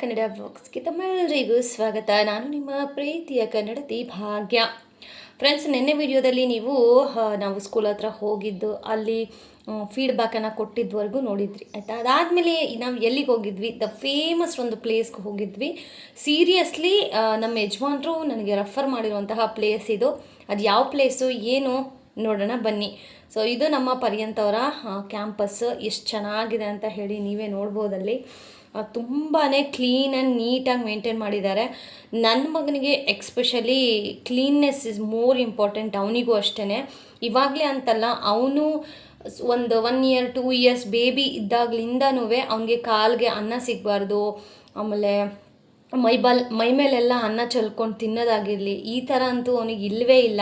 ಕನ್ನಡ ಬ್ಲಾಗ್ಸ್ಗೆ ತಮ್ಮೆಲ್ಲರಿಗೂ ಸ್ವಾಗತ. ನಾನು ನಿಮ್ಮ ಪ್ರೀತಿಯ ಕನ್ನಡತಿ ಭಾಗ್ಯ. ಫ್ರೆಂಡ್ಸ್ ನಿನ್ನೆ ವಿಡಿಯೋದಲ್ಲಿ ನೀವು ನಾವು ಸ್ಕೂಲ್ ಹತ್ರ ಹೋಗಿದ್ದು, ಅಲ್ಲಿ ಫೀಡ್ಬ್ಯಾಕನ್ನು ಕೊಟ್ಟಿದ್ವರೆಗೂ ನೋಡಿದ್ರಿ, ಆಯಿತಾ? ಅದಾದಮೇಲೆ ನಾವು ಎಲ್ಲಿಗೆ ಹೋಗಿದ್ವಿ? ದ ಫೇಮಸ್ ಒಂದು ಪ್ಲೇಸ್ಗೆ ಹೋಗಿದ್ವಿ. ಸೀರಿಯಸ್ಲಿ ನಮ್ಮ ಯಜಮಾನ್ರು ನನಗೆ ರೆಫರ್ ಮಾಡಿರುವಂತಹ ಪ್ಲೇಸ್ ಇದು. ಅದು ಯಾವ ಪ್ಲೇಸು ಏನು, ನೋಡೋಣ ಬನ್ನಿ. ಸೊ ಇದು ನಮ್ಮ ಪರ್ಯಂತವರ ಕ್ಯಾಂಪಸ್ ಎಷ್ಟು ಚೆನ್ನಾಗಿದೆ ಅಂತ ಹೇಳಿ ನೀವೇ ನೋಡ್ಬೋದಲ್ಲಿ. ತುಂಬಾ ಕ್ಲೀನ್ ಆ್ಯಂಡ್ ನೀಟಾಗಿ ಮೇಂಟೈನ್ ಮಾಡಿದ್ದಾರೆ. ನನ್ನ ಮಗನಿಗೆ especially cleanness is more important ಅವನಿಗೂ ಅಷ್ಟೇ ಇವಾಗಲೇ ಅಂತಲ್ಲ, ಅವನು ಒಂದು one year two years baby ಇದ್ದಾಗ್ಲಿಂದನೂ ಅವನಿಗೆ ಕಾಲಿಗೆ ಅನ್ನ ಸಿಗಬಾರ್ದು. ಆಮೇಲೆ ಮೈಬಲ್ ಮೈ ಮೇಲೆಲ್ಲ ಅನ್ನ ಚೆಲ್ಕೊಂಡು ತಿನ್ನೋದಾಗಿರಲಿ, ಈ ಥರ ಅಂತೂ ಅವನಿಗೆ ಇಲ್ಲವೇ ಇಲ್ಲ.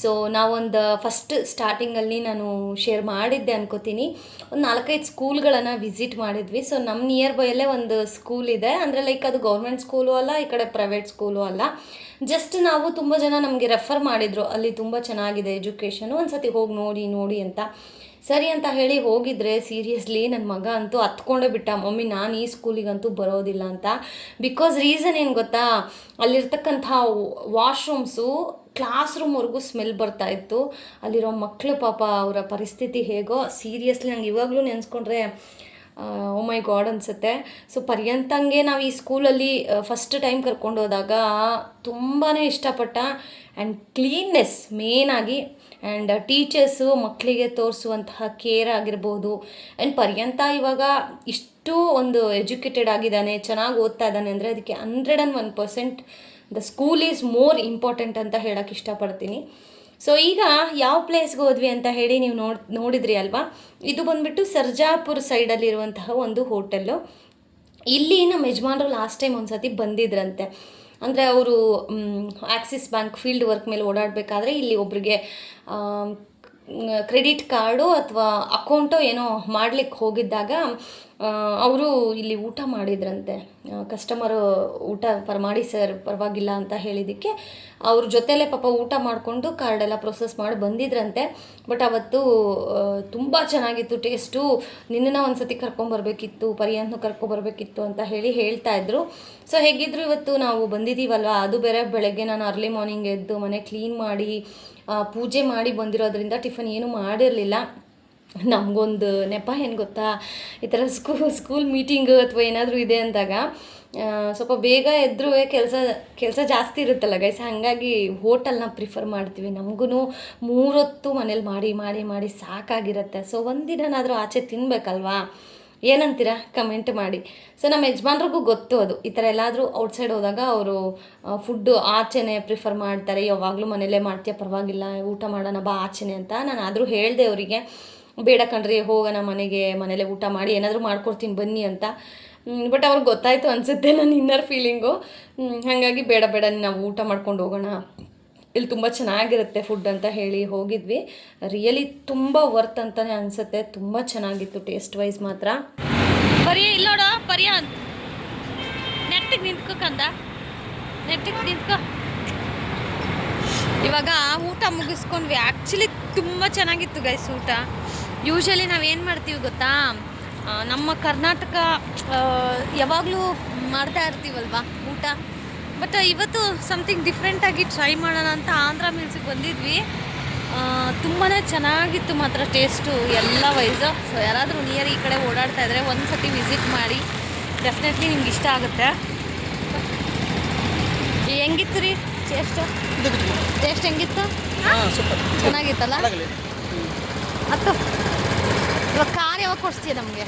ಸೊ ನಾವೊಂದು ಫಸ್ಟ್ ಸ್ಟಾರ್ಟಿಂಗಲ್ಲಿ ನಾನು ಶೇರ್ ಮಾಡಿದ್ದೆ ಅನ್ಕೋತೀನಿ. ಒಂದು ನಾಲ್ಕೈದು ಸ್ಕೂಲ್ಗಳನ್ನು ವಿಸಿಟ್ ಮಾಡಿದ್ವಿ. ಸೊ ನಮ್ಮ ನಿಯರ್ ಬೈಯಲ್ಲೇ ಒಂದು ಸ್ಕೂಲ್ ಇದೆ. ಅಂದರೆ ಲೈಕ್ ಅದು ಗೌರ್ಮೆಂಟ್ ಸ್ಕೂಲು ಅಲ್ಲ, ಈ ಕಡೆ ಪ್ರೈವೇಟ್ ಸ್ಕೂಲು ಅಲ್ಲ. ಜಸ್ಟ್ ನಾವು ತುಂಬ ಜನ ನಮಗೆ ರೆಫರ್ ಮಾಡಿದರು. ಅಲ್ಲಿ ತುಂಬ ಚೆನ್ನಾಗಿದೆ ಎಜುಕೇಷನು ಒಂದು ಸತಿ ಹೋಗಿ ನೋಡಿ ನೋಡಿ ಅಂತ. ಸರಿ ಅಂತ ಹೇಳಿ ಹೋಗಿದ್ರೆ ಸೀರಿಯಸ್ಲಿ ನನ್ನ ಮಗ ಅಂತೂ ಹತ್ಕೊಂಡೇ ಬಿಟ್ಟ. ಮಮ್ಮಿ, ನಾನು ಈ ಸ್ಕೂಲಿಗಂತೂ ಬರೋದಿಲ್ಲ ಅಂತ. ಬಿಕಾಸ್ ರೀಸನ್ ಏನು ಗೊತ್ತಾ? ಅಲ್ಲಿರ್ತಕ್ಕಂಥ ವಾಶ್ರೂಮ್ಸು ಕ್ಲಾಸ್ ರೂಮ್ವರೆಗೂ ಸ್ಮೆಲ್ ಬರ್ತಾ ಇತ್ತು. ಅಲ್ಲಿರೋ ಮಕ್ಕಳು ಪಾಪ ಅವರ ಪರಿಸ್ಥಿತಿ ಹೇಗೋ ಸೀರಿಯಸ್ಲಿ ನಂಗೆ ಇವಾಗಲೂ ನೆನೆಸ್ಕೊಂಡ್ರೆ ಮೈ ಗಾಡ್ ಅನಿಸುತ್ತೆ. ಸೊ ಪರ್ಯಂತಂಗೆ ನಾವು ಈ ಸ್ಕೂಲಲ್ಲಿ ಫಸ್ಟ್ ಟೈಮ್ ಕರ್ಕೊಂಡು ಹೋದಾಗ ತುಂಬಾ ಇಷ್ಟಪಟ್ಟ ಆ್ಯಂಡ್ ಕ್ಲೀನ್ನೆಸ್ ಮೇನಾಗಿ ಆ್ಯಂಡ್ ಟೀಚರ್ಸು ಮಕ್ಕಳಿಗೆ ತೋರಿಸುವಂತಹ ಕೇರ್ ಆಗಿರ್ಬೋದು. ಆ್ಯಂಡ್ ಪರ್ಯಂತ ಇವಾಗ ಇಷ್ಟು ಒಂದು ಎಜುಕೇಟೆಡ್ ಆಗಿದ್ದಾನೆ, ಚೆನ್ನಾಗಿ ಓದ್ತಾ ಇದ್ದಾನೆ ಅಂದರೆ ಅದಕ್ಕೆ hundred and one percent the school is more important ಅಂತ ಹೇಳೋಕ್ಕೆ ಇಷ್ಟಪಡ್ತೀನಿ. ಸೊ ಈಗ ಯಾವ ಪ್ಲೇಸ್ಗೆ ಹೋದ್ವಿ ಅಂತ ಹೇಳಿ ನೀವು ನೋಡ್, ನೋಡಿದ್ರಿ ಅಲ್ವಾ? ಇದು ಬಂದ್ಬಿಟ್ಟು ಸರ್ಜಾಪುರ್ ಸೈಡಲ್ಲಿರುವಂತಹ ಒಂದು ಹೋಟೆಲ್ಲು ಇಲ್ಲಿ ನಮ್ಮ ಯಜಮಾನ್ರು ಲಾಸ್ಟ್ ಟೈಮ್ ಒಂದು ಸತಿ ಬಂದಿದ್ರಂತೆ. ಅಂದರೆ ಅವರು ಆಕ್ಸಿಸ್ ಬ್ಯಾಂಕ್ ಫೀಲ್ಡ್ ವರ್ಕ್ ಮೇಲೆ ಓಡಾಡಬೇಕಾದ್ರೆ ಇಲ್ಲಿ ಒಬ್ರಿಗೆ ಕ್ರೆಡಿಟ್ ಕಾರ್ಡು ಅಥವಾ ಅಕೌಂಟೋ ಏನೋ ಮಾಡ್ಲಿಕ್ಕೆ ಹೋಗಿದ್ದಾಗ ಅವರು ಇಲ್ಲಿ ಊಟ ಮಾಡಿದ್ರಂತೆ. ಕಸ್ಟಮರು ಊಟ ಪರ ಮಾಡಿ ಸರ್, ಪರವಾಗಿಲ್ಲ ಅಂತ ಹೇಳಿದ್ದಕ್ಕೆ ಅವ್ರ ಜೊತೆಲೇ ಪಾಪ ಊಟ ಮಾಡಿಕೊಂಡು ಕಾರ್ಡೆಲ್ಲ ಪ್ರೊಸೆಸ್ ಮಾಡಿ ಬಂದಿದ್ರಂತೆ. ಬಟ್ ಅವತ್ತು ತುಂಬ ಚೆನ್ನಾಗಿತ್ತು ಟೇಸ್ಟು ನಿನ್ನನ್ನು ಒಂದು ಸತಿ ಕರ್ಕೊಂಬರ್ಬೇಕಿತ್ತು ಪರಿಯನ್ನು ಕರ್ಕೊಂಬರ್ಬೇಕಿತ್ತು ಅಂತ ಹೇಳಿ ಹೇಳ್ತಾ ಇದ್ರು. ಸೊ ಹೇಗಿದ್ರು ಇವತ್ತು ನಾವು ಬಂದಿದ್ದೀವಲ್ವ? ಅದು ಬೇರೆ ಬೆಳಗ್ಗೆ ನಾನು ಅರ್ಲಿ ಮಾರ್ನಿಂಗ್ ಎದ್ದು ಮನೆ ಕ್ಲೀನ್ ಮಾಡಿ ಪೂಜೆ ಮಾಡಿ ಬಂದಿರೋದ್ರಿಂದ ಟಿಫನ್ ಏನೂ ಮಾಡಿರಲಿಲ್ಲ. ನಮಗೊಂದು ನೆಪ ಏನು ಗೊತ್ತಾ? ಈ ಥರ ಸ್ಕೂ ಸ್ಕೂಲ್ ಮೀಟಿಂಗ್ ಅಥವಾ ಏನಾದರೂ ಇದೆ ಅಂದಾಗ ಸ್ವಲ್ಪ ಬೇಗ ಎದ್ರೂ ಕೆಲಸ ಕೆಲಸ ಜಾಸ್ತಿ ಇರುತ್ತಲ್ಲ ಗೈಸ್ ಹಾಗಾಗಿ ಹೋಟೆಲ್ನ ಪ್ರಿಫರ್ ಮಾಡ್ತೀವಿ. ನಮಗೂ ಮೂರೊತ್ತು ಮನೇಲಿ ಮಾಡಿ ಮಾಡಿ ಮಾಡಿ ಸಾಕಾಗಿರುತ್ತೆ. ಸೊ ಒಂದಿನಾದರೂ ಆಚೆ ತಿನ್ನಬೇಕಲ್ವಾ ಏನಂತೀರಾ? ಕಮೆಂಟ್ ಮಾಡಿ. ಸೊ ನಮ್ಮ ಯಜಮಾನ್ರಿಗೂ ಗೊತ್ತು ಅದು. ಈ ಥರ ಎಲ್ಲಾದರೂ ಔಟ್ಸೈಡ್ ಹೋದಾಗ ಅವರು ಫುಡ್ಡು ಆಚೆನೇ ಪ್ರಿಫರ್ ಮಾಡ್ತಾರೆ. ಯಾವಾಗಲೂ ಮನೇಲೇ ಮಾಡ್ತೀಯ, ಪರವಾಗಿಲ್ಲ, ಊಟ ಮಾಡೋಣ ಬಾ ಆಚೆನೆ ಅಂತ. ನಾನು ಆದರೂ ಹೇಳಿದೆ ಅವರಿಗೆ. ಬೇಡ ಕಣ್ರಿ ಹೋಗೋಣ ಮನೆಗೆ ಮನೇಲೆ ಊಟ ಮಾಡಿ ಏನಾದರೂ ಮಾಡ್ಕೊಡ್ತೀನಿ, ಬನ್ನಿ ಅಂತ. ಬಟ್ ಅವ್ರಿಗೆ ಗೊತ್ತಾಯಿತು ಅನಿಸುತ್ತೆ ನನ್ನ ಇನ್ನರ್ ಫೀಲಿಂಗು ಹಾಗಾಗಿ ಬೇಡ ಬೇಡ, ನಾವು ಊಟ ಮಾಡ್ಕೊಂಡು ಹೋಗೋಣ. ಇಲ್ಲಿ ತುಂಬ ಚೆನ್ನಾಗಿರುತ್ತೆ ಫುಡ್ ಅಂತ ಹೇಳಿ ಹೋಗಿದ್ವಿ. ರಿಯಲಿ ತುಂಬ ವರ್ತ್ ಅಂತಲೇ ಅನಿಸುತ್ತೆ. ತುಂಬ ಚೆನ್ನಾಗಿತ್ತು ಟೇಸ್ಟ್ ವೈಸ್ ಮಾತ್ರ. ಪರಿಯ ಇಲ್ಲೋಡ ಬರೀ ಅಂತ ನೆಟ್ಟಿಗೆ ನಿಂತ್ಕೋಕಂದ ನೆಟ್ಟಿಗೆ ನಿಂತ್ಕೋ. ಇವಾಗ ಊಟ ಮುಗಿಸ್ಕೊಂಡ್ವಿ. ಆ್ಯಕ್ಚುಲಿ ತುಂಬ ಚೆನ್ನಾಗಿತ್ತು ಗೈಸ್ ಊಟ. ಯೂಶಲಿ ನಾವೇನು ಮಾಡ್ತೀವಿ ಗೊತ್ತಾ? ನಮ್ಮ ಕರ್ನಾಟಕ ಯಾವಾಗಲೂ ಮಾಡ್ತಾ ಇರ್ತೀವಲ್ವಾ ಊಟ? ಬಟ್ ಇವತ್ತು ಸಮಥಿಂಗ್ ಡಿಫ್ರೆಂಟಾಗಿ ಟ್ರೈ ಮಾಡೋಣ ಅಂತ ಆಂಧ್ರ ಮಿಲ್ಸಿಗೆ ಬಂದಿದ್ವಿ. ತುಂಬಾ ಚೆನ್ನಾಗಿತ್ತು ಮಾತ್ರ ಟೇಸ್ಟು ಎಲ್ಲ ವೈಸು ಸೊ ಯಾರಾದರೂ ನಿಯರ್ ಈ ಕಡೆ ಓಡಾಡ್ತಾ ಇದ್ದರೆ ಒಂದು ಸತಿ ವಿಸಿಟ್ ಮಾಡಿ. ಡೆಫಿನೆಟ್ಲಿ ನಿಮ್ಗೆ ಇಷ್ಟ ಆಗುತ್ತೆ. ಹೆಂಗಿತ್ತು ರೀ ಟೇಸ್ಟು ಟೇಸ್ಟ್ ಹೆಂಗಿತ್ತು? ಚೆನ್ನಾಗಿತ್ತಲ್ಲ? ಹತ್ತು ಕಾರ್ ಯಾವಾಗ ಕೊಡಿಸ್ತೀಯ ನಮಗೆ?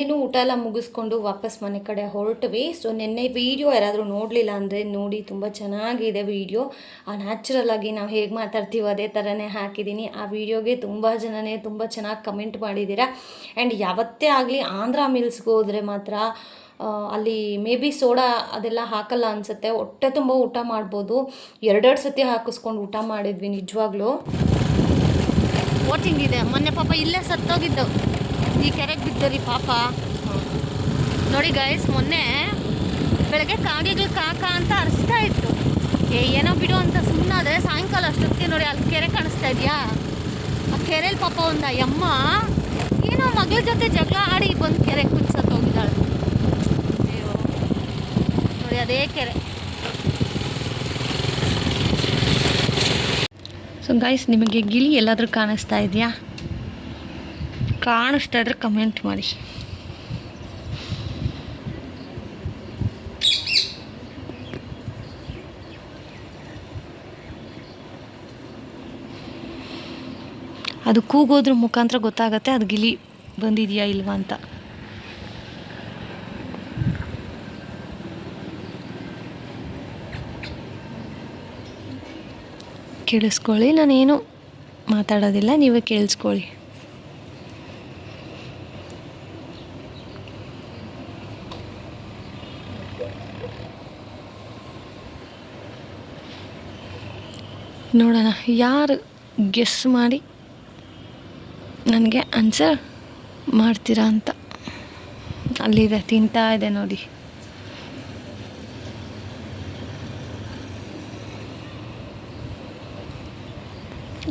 ಇನ್ನು ಊಟ ಎಲ್ಲ ಮುಗಿಸ್ಕೊಂಡು ವಾಪಸ್ ಮನೆ ಕಡೆ ಹೊರಟ್ವಿ. ಸೊ ನಿನ್ನೆ ವೀಡಿಯೋ ಯಾರಾದರೂ ನೋಡಲಿಲ್ಲ ಅಂದರೆ ನೋಡಿ ತುಂಬ ಚೆನ್ನಾಗಿದೆ ವೀಡಿಯೋ ಆ ನ್ಯಾಚುರಲ್ ಆಗಿ ನಾವು ಹೇಗೆ ಮಾತಾಡ್ತೀವೋ ಅದೇ ಥರನೇ ಹಾಕಿದ್ದೀನಿ. ಆ ವೀಡಿಯೋಗೆ ತುಂಬ ಜನನೇ ತುಂಬ ಚೆನ್ನಾಗಿ ಕಮೆಂಟ್ ಮಾಡಿದ್ದೀರಾ. ಆ್ಯಂಡ್ ಯಾವತ್ತೇ ಆಗಲಿ ಆಂಧ್ರ ಮಿಲ್ಸ್ಗೆ ಹೋದರೆ ಮಾತ್ರ ಅಲ್ಲಿ ಮೇ ಬಿ ಸೋಡಾ ಅದೆಲ್ಲ ಹಾಕಲ್ಲ ಅನಿಸುತ್ತೆ. ಹೊಟ್ಟೆ ತುಂಬ ಊಟ ಮಾಡ್ಬೋದು. ಎರಡೆರಡು ಸತಿ ಹಾಕಿಸ್ಕೊಂಡು ಊಟ ಮಾಡಿದ್ವಿ ನಿಜವಾಗ್ಲೂ. ಓಟಿಂಗ್ ಇದೆ. ಮೊನ್ನೆ ಪಾಪ ಇಲ್ಲೇ ಸತ್ತೋಗಿದ್ದು. ಈ ಕೆರೆಗೆ ಬಿದ್ದರಿ ಪಾಪ. ನೋಡಿ ಗೈಸ್ ಮೊನ್ನೆ ಬೆಳಗ್ಗೆ ಕಾಗೆಗಳು ಕಾಕ ಅಂತ ಅರಿಸ್ತಾ ಇತ್ತು. ಏ, ಏನೋ ಬಿಡು ಅಂತ ಸುಮ್ಮನಾದ್ರೆ ಸಾಯಂಕಾಲ ಅಷ್ಟೊತ್ತಿಗೆ ನೋಡಿ ಅಲ್ಲಿ ಕೆರೆ ಕಾಣಿಸ್ತಾ ಇದೆಯಾ? ಆ ಕೆರೆಯಲ್ಲಿ ಪಾಪ ಒಂದು ಅಮ್ಮ ಏನೋ ಮಗಳ ಜೊತೆ ಜಗಳ ಆಡಿ ಬಂದು ಕೆರೆ ಕುಚ್ಸತ್ ಅದೇ ಕೆರೆ. ಸೊ ಗೈಸ್ ನಿಮಗೆ ಗಿಳಿ ಎಲ್ಲಾದರೂ ಕಾಣಿಸ್ತಾ ಇದೆಯಾ? ಕಾಣಿಸ್ತಾ ಇದ್ರೆ ಕಮೆಂಟ್ ಮಾಡಿ. ಅದು ಕೂಗೋದ್ರ ಮುಖಾಂತರ ಗೊತ್ತಾಗತ್ತೆ ಅದು ಗಿಳಿ ಬಂದಿದೆಯಾ ಇಲ್ವಾ ಅಂತ. ಕೇಳಿಸ್ಕೊಳ್ಳಿ. ನಾನೇನು ಮಾತಾಡೋದಿಲ್ಲ, ನೀವೇ ಕೇಳಿಸ್ಕೊಳ್ಳಿ. ನೋಡೋಣ, ಯಾರು ಗೆಸ್ ಮಾಡಿ ನನಗೆ ಆನ್ಸರ್ ಮಾಡ್ತೀರಾ ಅಂತ. ಅಲ್ಲಿದೆ, ತಿಂತಾ ಇದೆ ನೋಡಿ.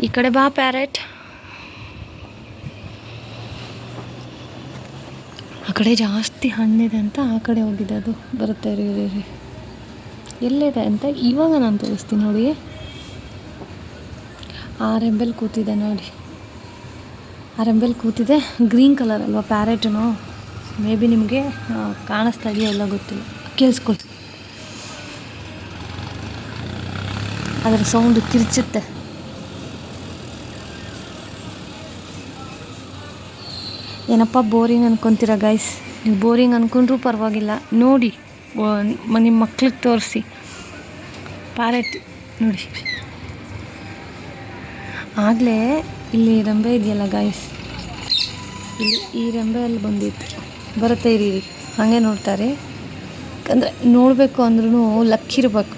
ಈ ಕಡೆ ಬಾ ಪ್ಯಾರೆಟ್ ಆ ಕಡೆ ಜಾಸ್ತಿ ಹಣ್ಣಿದೆ ಅಂತ ಆ ಕಡೆ ಹೋಗಿದೆ ಅದು. ಬರುತ್ತೆ ರೀ ರೀ ಎಲ್ಲಿದೆ ಅಂತ ಇವಾಗ ನಾನು ತೋರಿಸ್ತೀನಿ ನೋಡಿ. ಆ ರೆಂಬೆಲ್ ಕೂತಿದೆ ನೋಡಿ. ಆ ರೆಂಬೆಲ್ ಕೂತಿದೆ. ಗ್ರೀನ್ ಕಲರ್ ಅಲ್ವಾ ಪ್ಯಾರೆಟನು ಮೇ ಬಿ ನಿಮಗೆ ಕಾಣಿಸ್ತಾ ಇದೆಯೋ ಎಲ್ಲ ಗೊತ್ತಿಲ್ಲ. ಕೇಳಿಸ್ಕೊಳ್ತೀನಿ ಅದರ ಸೌಂಡ್ ಕಿರ್ಚುತ್ತೆ. ಏನಪ್ಪ, ಬೋರಿಂಗ್ ಅನ್ಕೊಂತೀರ ಗೈಸ್ ನೀವು ಬೋರಿಂಗ್ ಅಂದ್ಕೊಂಡ್ರೂ ಪರವಾಗಿಲ್ಲ. ನೋಡಿ ನಿಮ್ಮ ಮಕ್ಳಿಗೆ ತೋರಿಸಿ. ಪ್ಯಾರೆಟ್ ನೋಡಿ. ಆಗಲೇ ಇಲ್ಲಿ ರೆಂಬೆ ಇದೆಯಲ್ಲ ಗಾಯ್ಸ್ ಇಲ್ಲಿ ಈ ರೆಂಬೆಯಲ್ಲಿ ಬಂದಿತ್ತು. ಬರುತ್ತೆ ಇರಿ. ಹಾಗೆ ನೋಡ್ತಾರೆ. ಯಾಕಂದರೆ ನೋಡಬೇಕು ಅಂದ್ರೂ ಲಕ್ಕಿರ್ಬೇಕು.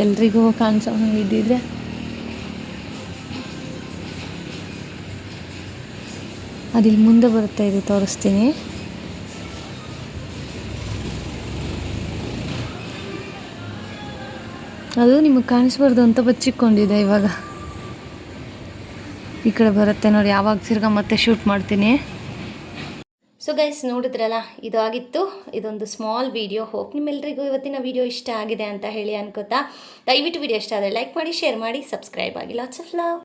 ಎಲ್ರಿಗೂ ಕಾಣಿಸೋ ಹಂಗೆ ಇದ್ದಿದ್ರೆ. ಅದಿಲ್ಲಿ ಮುಂದೆ ಬರುತ್ತೆ ಇದು, ತೋರಿಸ್ತೀನಿ. ಅದು ನಿಮಗೆ ಕಾಣಿಸ್ಬಾರ್ದು ಅಂತ ಬಚ್ಚಿಕೊಂಡಿದೆ ಇವಾಗ. ಈ ಕಡೆ ಬರುತ್ತೆ ನೋಡಿ, ಯಾವಾಗ ತಿರ್ಗಾ ಮತ್ತೆ ಶೂಟ್ ಮಾಡ್ತೀನಿ. ಸೊ ಗೈಸ್ ನೋಡಿದ್ರಲ್ಲ, ಇದು ಆಗಿತ್ತು. ಇದೊಂದು ಸ್ಮಾಲ್ ವಿಡಿಯೋ ಹೋಪ್ ನಿಮ್ಮೆಲ್ಲರಿಗೂ ಇವತ್ತಿನ ವಿಡಿಯೋ ಇಷ್ಟ ಆಗಿದೆ ಅಂತ ಹೇಳಿ ಅನ್ಕೋತಾ. ದಯವಿಟ್ಟು ವಿಡಿಯೋ ಇಷ್ಟ ಆದರೆ ಲೈಕ್ ಮಾಡಿ ಶೇರ್ ಮಾಡಿ ಸಬ್ಸ್ಕ್ರೈಬ್ ಆಗಿ. Lots of love